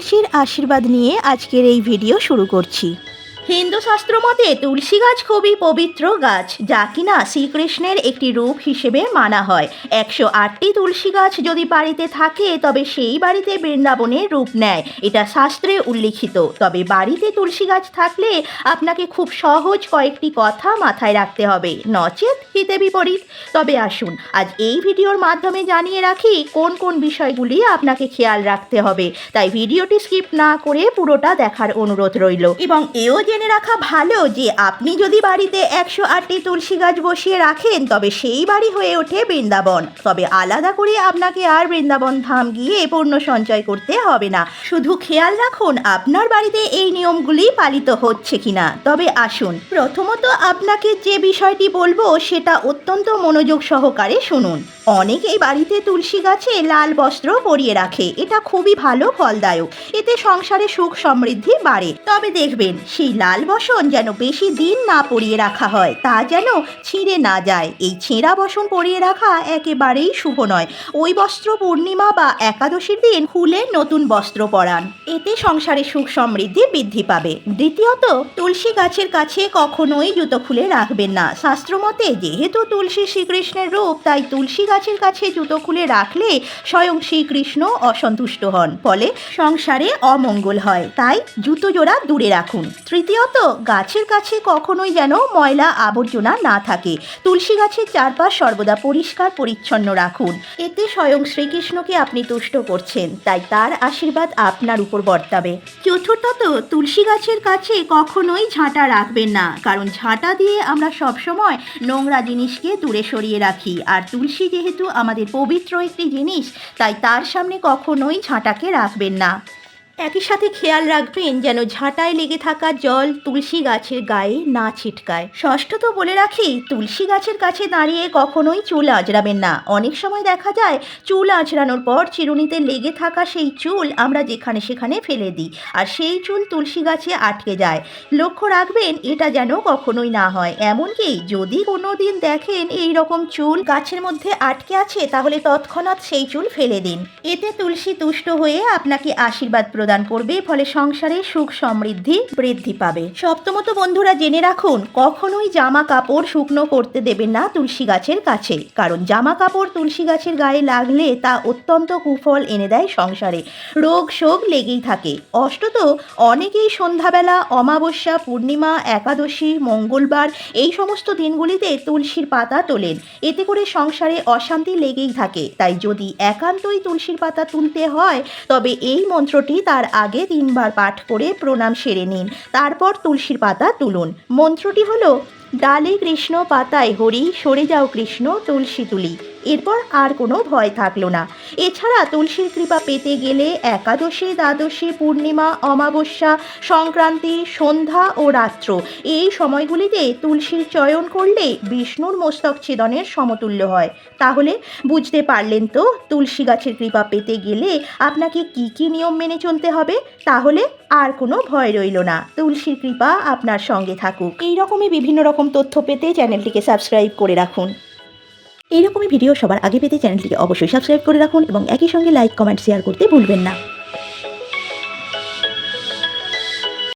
তুলসীর আশীর্বাদ নিয়ে আজকের এই ভিডিও শুরু করছি। হিন্দু শাস্ত্র মতে তুলসী গাছ খুবই পবিত্র গাছ, যা কিনা শ্রীকৃষ্ণের একটি রূপ হিসেবে মানা হয়। একশো আটটি তুলসী গাছ যদি বাড়িতে থাকে, তবে সেই বাড়িতে বৃন্দাবনের রূপ নেয়। এটা শাস্ত্রে উল্লিখিত। তবে বাড়িতে তুলসী গাছ থাকলে আপনাকে খুব সহজ কয়েকটি কথা মাথায় রাখতে হবে। নচেত হিতে বিপরীত। তবে আসুন, আজ এই ভিডিওর মাধ্যমে জানিয়ে রাখি কোন কোন বিষয়গুলি আপনাকে খেয়াল রাখতে হবে। তাই ভিডিওটি স্কিপ না করে পুরোটা দেখার অনুরোধ রইল। এবং এও জেনে রাখা ভালো যে আপনি যদি বাড়িতে একশো আটটি তুলসী গাছ বসিয়ে রাখেন, তবে সেই বাড়ি হয়ে ওঠে বৃন্দাবন। তবে আলাদা করে আপনাকে আর বৃন্দাবন ধাম গিয়ে পূর্ণ সঞ্চয় করতে হবে না। শুধু খেয়াল রাখুন, আপনার বাড়িতে এই নিয়মগুলি পালিত হচ্ছে কিনা। তবে আসুন, প্রথমত আপনাকে যে বিষয়টি বলব, সেটা অত্যন্ত মনোযোগ সহকারে শুনুন। অনেকেই বাড়িতে তুলসী গাছে লাল বস্ত্র পরিয়ে রাখে। এটা খুবই ভালো, ফলদায়ক। এতে সংসারে সুখ সমৃদ্ধি বাড়ে। তবে দেখবেন, সেই লাল বসন যেন বেশি দিন না পরিয়ে রাখা হয়, তা যেন ছিঁড়ে না যায়। এই ছেঁড়া বসন পরিয়ে রাখা একেবারেই শুভ নয়। ওই বস্ত্র পূর্ণিমা বা একাদশীর দিন খুলে নতুন বস্ত্র পরান। এতে সংসারে সুখ সমৃদ্ধি বৃদ্ধি পাবে। দ্বিতীয়ত, তুলসী গাছের কাছে কখনোই জুতো খুলে রাখবেন না। শাস্ত্রমতে, যেহেতু তুলসী শ্রীকৃষ্ণের রূপ, তাই তুলসী গাছের কাছে জুতো খুলে রাখলে স্বয়ং শ্রীকৃষ্ণ অসন্তুষ্ট হন। ফলে সংসারে অমঙ্গল হয়। তাই জুতো জোড়া দূরে রাখুন। তৃতীয়ত গাছের কাছে কখনোই যেন ময়লা আবর্জনা না থাকে। তুলসী গাছের চারপাশ সর্বদা পরিষ্কার, পরিচ্ছন্ন রাখুন। এতে স্বয়ং শ্রীকৃষ্ণকে আপনি তুষ্ট করছেন, তাই তার আশীর্বাদ আপনার উপর বর্তাবে। চতুর্থত, তুলসী গাছের কাছে কখনোই ঝাঁটা রাখবেন না, কারণ ঝাঁটা দিয়ে আমরা সবসময় নোংরা জিনিসকে দূরে সরিয়ে রাখি। আর তুলসী যেহেতু আমাদের পবিত্র একটি জিনিস, তাই তার সামনে কখনোই ঝাঁটাকে রাখবেন না। একই সাথে খেয়াল রাখবেন যেন ঝাঁটায় লেগে থাকা জল তুলসী গাছের গায়ে না ছিটকায়। ষষ্ঠত বলে রাখি, তুলসী গাছের কাছে দাঁড়িয়ে কখনোই চুল আঁচড়াবেন না। অনেক সময় দেখা যায়, চুল আঁচড়ানোর পর চিরুনিতে লেগে থাকা সেই চুল আমরা যেখানে সেখানে ফেলে দিই আর সেই চুল তুলসী গাছে আটকে যায়। লক্ষ্য রাখবেন, এটা যেন কখনোই না হয়। এমনকি যদি কোনো দিন দেখেন এই রকম চুল গাছের মধ্যে আটকে আছে, তাহলে তৎক্ষণাৎ সেই চুল ফেলে দিন। এতে তুলসী তুষ্ট হয়ে আপনাকে আশীর্বাদ প্রদান করবে, ফলে সংসারে সুখ সমৃদ্ধি বৃদ্ধি পাবে। সপ্তমত বন্ধুরা, জেনে রাখুন, কখনোই জামা কাপড় শুকনো করতে দেবেন না তুলসী গাছের কাছে। কারণ জামা কাপড় তুলসী গাছের গায়ে লাগলে তা অত্যন্ত কুফল এনে দেয় সংসারে। রোগ শোক লেগেই থাকে। অষ্টত, অনেকেই সন্ধ্যাবেলা, অমাবস্যা, পূর্ণিমা, একাদশী, মঙ্গলবার এই সমস্ত দিনগুলিতে তুলসীর পাতা তোলেন। এতে করে সংসারে অশান্তি লেগেই থাকে। তাই যদি একান্তই তুলসীর পাতা তুলতে হয়, তবে এই মন্ত্রটি তার আগে তিনবার পাঠ করে প্রণাম সেরে নিন। তারপর তুলসীর পাতা তুলুন। মন্ত্রটি হলো, ডালে কৃষ্ণ, পাতায় হরি, সরে যাও কৃষ্ণ, তুলসী তুলি। এরপর আর কোনো ভয় থাকল না। এছাড়া তুলসীর কৃপা পেতে গেলে একাদশী, দ্বাদশী, পূর্ণিমা, অমাবস্যা, সংক্রান্তি, সন্ধ্যা ও রাত্র এই সময়গুলিতে তুলসীর চয়ন করলে বিষ্ণুর মস্তক ছেদনের সমতুল্য হয়। তাহলে বুঝতে পারলেন তো তুলসী গাছের কৃপা পেতে গেলে আপনাকে কি কি নিয়ম মেনে চলতে হবে? তাহলে আর কোনো ভয় রইল না। তুলসীর কৃপা আপনার সঙ্গে থাকুক। এই রকমই বিভিন্ন রকম তথ্য পেতে চ্যানেলটিকে সাবস্ক্রাইব করে রাখুন। এইরকমই ভিডিও সবার আগে পেতে চ্যানেলটিকে অবশ্যই সাবস্ক্রাইব করে রাখুন এবং একই সঙ্গে লাইক কমেন্ট শেয়ার করতে ভুলবেন না।